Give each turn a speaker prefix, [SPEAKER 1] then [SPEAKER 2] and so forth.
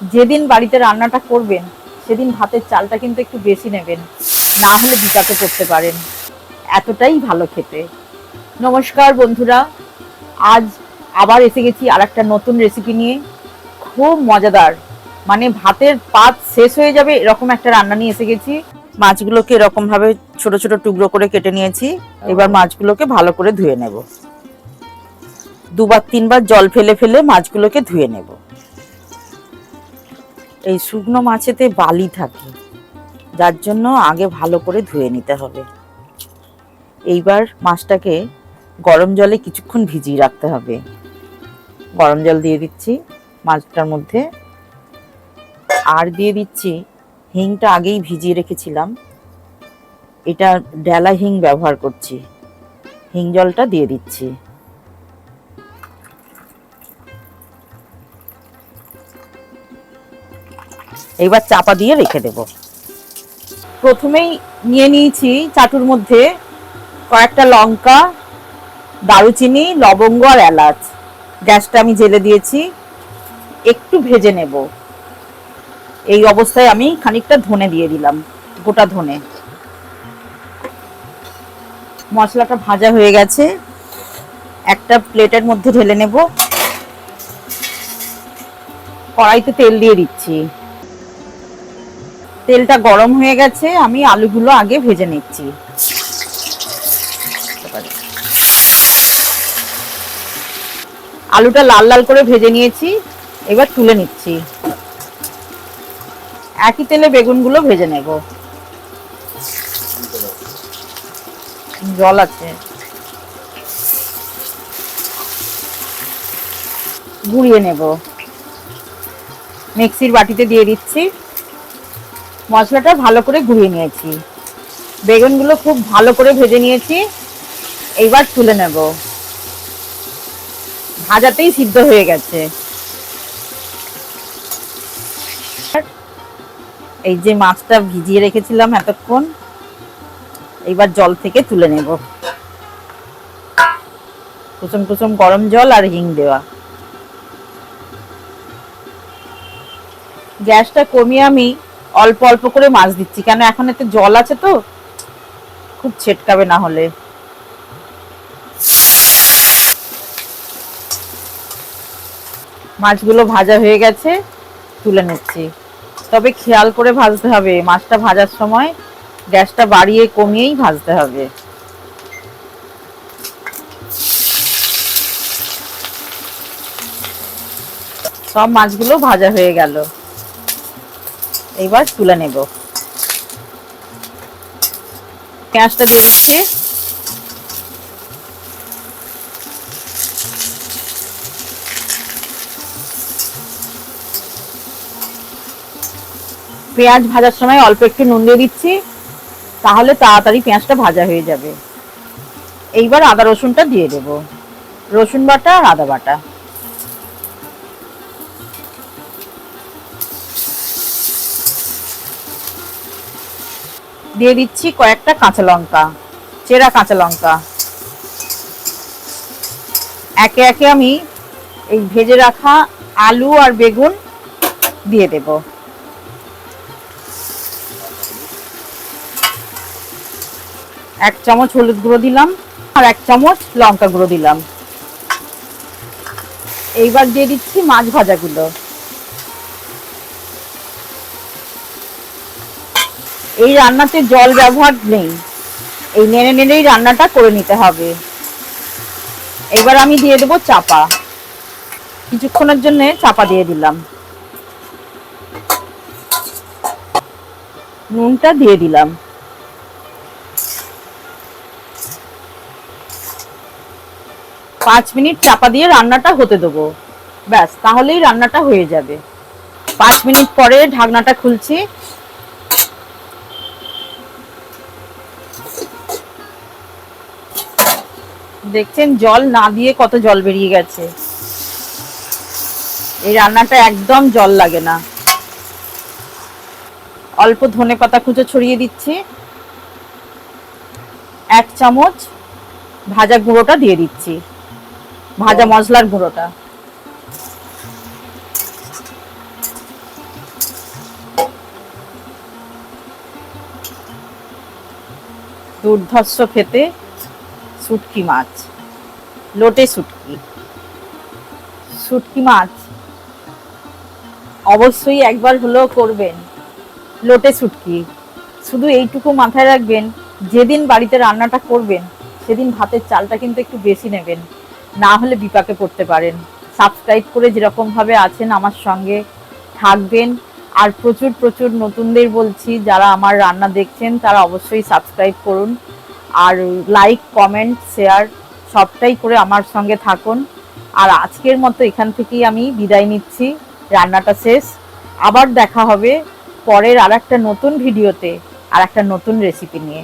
[SPEAKER 1] যেদিন বাড়িতে রান্নাটা করবেন সেদিন ভাতের চালটা কিন্তু একটু বেশি নেবেন। না হলে বিপাকে পড়তে পারেন। এতটাই ভালো খেতে। নমস্কার বন্ধুরা আজ আবার এসে গেছি আর একটা নতুন রেসিপি নিয়ে। খুব মজাদার। মানে ভাতের পাত শেষ হয়ে যাবে এরকম একটা রান্না নিয়ে এসে গেছি। মাছগুলোকে এরকম ভাবে ছোট ছোট টুকরো করে কেটে নিয়েছি। এবার মাছগুলোকে ভালো করে ধুয়ে নেব। দুবার তিনবার জল ফেলে ফেলে মাছগুলোকে ধুয়ে নেব। এই শুকনো মাছেতে বালি থাকে, যার জন্য আগে ভালো করে ধুয়ে নিতে হবে। এইবার মাছটাকে গরম জলে কিছুক্ষণ ভিজিয়ে রাখতে হবে। গরম জল দিয়ে দিচ্ছি মাছটার মধ্যে। আর দিয়ে দিচ্ছি হিংটা আগেই ভিজিয়ে রেখেছিলাম। এটা ডেলা হিং ব্যবহার করছি। হিং জলটা দিয়ে দিচ্ছি। এইবার চাপা দিয়ে রেখে দেব। প্রথমেই নিয়ে নিয়েছি চাটুর মধ্যে কয়েকটা লঙ্কা, দারুচিনি, লবঙ্গ আর এলাচ। গ্যাসটা আমি জেলে দিয়েছি। একটু ভেজে নেব। এই অবস্থায় আমি খানিকটা ধনে দিয়ে দিলাম, গোটা ধনে। মশলাটা ভাজা হয়ে গেছে। একটা প্লেটের মধ্যে ঢেলে নেব। কড়াইতে তেল দিয়ে দিচ্ছি। তেলটা গরম হয়ে গেছে, আমি আলুগুলো আগে ভেজে নিচ্ছি। আলুটা লাল লাল করে ভেজে নিয়েছি, এবার তুলে নিচ্ছি। একই তেলে বেগুনগুলো ভেজে নেব। জল আছে। গুঁড়িয়ে নেব। মিক্সির বাটিতে দিয়ে দিচ্ছি। মশলাটা ভালো করে গুঁড়িয়ে নিয়েছি। বেগুনগুলো খুব ভালো করে ভেজে নিয়েছি। এইবার তুলে নেব। ভাজাতেই সিদ্ধ হয়ে গেছে। এই যে মাছটা ভিজিয়ে রেখেছিলাম এতক্ষণ, এইবার জল থেকে তুলে নেব। কুসুম কুসুম গরম জল আর হিং দেওয়া। গ্যাসটা কমিয়ে আমি অল্প অল্প করে মাছ দিচ্ছি। কেন এখন এতে জল আছে তো? খুব ছেটকাবে না হলে। মাছগুলো ভাজা হয়ে গেছে, তুলে নিচ্ছি। তবে খেয়াল করে ভাজতে হবে, মাছটা ভাজার সময় গ্যাসটা বাড়িয়ে কমিয়েই ভাজতে হবে। সব মাছগুলো ভাজা হয়ে গেল। এইবার তুলে নেব। পেঁয়াজটা দিয়ে দিচ্ছি। পেঁয়াজ ভাজার সময় অল্প একটু নুন দিয়ে দিচ্ছি, তাহলে তাড়াতাড়ি পেঁয়াজটা ভাজা হয়ে যাবে। এইবার আদা রসুনটা দিয়ে দেব। রসুন বাটা আর আদা বাটা। দিয়ে দিচ্ছি কয়েকটা কাঁচা লঙ্কা, চেরা কাঁচা লঙ্কা। একে একে আমি এই ভেজে রাখা আলু আর বেগুন দিয়ে দেব। এক চামচ হলুদ গুঁড়ো দিলাম আর এক চামচ লঙ্কা গুঁড়ো দিলাম। এইবার দিয়ে দিচ্ছি মাছ ভাজাগুলো। এই রান্নাতে জল ব্যবহার নেই। এই নেড়ে নেড়েই রান্নাটা করে নিতে হবে। এবার আমি দিয়ে দেবো চাপা। কিছুক্ষণের জন্য চাপা দিয়ে দিলাম। নুনটা দিয়ে দিলাম। পাঁচ মিনিট চাপা দিয়ে রান্নাটা হতে দেবো। ব্যাস, তাহলেই রান্নাটা হয়ে যাবে। পাঁচ মিনিট পরে ঢাকনাটা খুলছি। দেখছেন জল না দিয়ে কত জল বেরিয়ে গেছে। এই রান্নাটা একদম জল লাগে না। অল্প ধনে পাতা কুচো ছড়িয়ে দিচ্ছি। এক চামচ ভাজা গুঁড়োটা দিয়ে দিচ্ছি। ভাজা মশলার গুঁড়োটা। দুর্ধর্ষ খেতে শুটকি মাছ, লোটে শুটকি শুটকি মাছ অবশ্যই একবার হলেও করবেন, লোটে শুটকি শুধু এইটুকু মাথায় রাখবেন, যেদিন বাড়িতে রান্নাটা করবেন, সেদিন ভাতের চালটা কিন্তু একটু বেশি নেবেন। না হলে বিপাকে পড়তে পারেন। সাবস্ক্রাইব করে যেরকমভাবে আছেন আমার সঙ্গে থাকবেন। আর প্রচুর প্রচুর নতুনদের বলছি, যারা আমার রান্না দেখছেন, তারা অবশ্যই সাবস্ক্রাইব করুন আর লাইক কমেন্ট শেয়ার সবটাই করে আমার সঙ্গে থাকুন। আর আজকের মতো এখান থেকেই আমি বিদায় নিচ্ছি। রান্নাটা শেষ। আবার দেখা হবে পরের আর একটা নতুন ভিডিওতে আর একটা নতুন রেসিপি নিয়ে।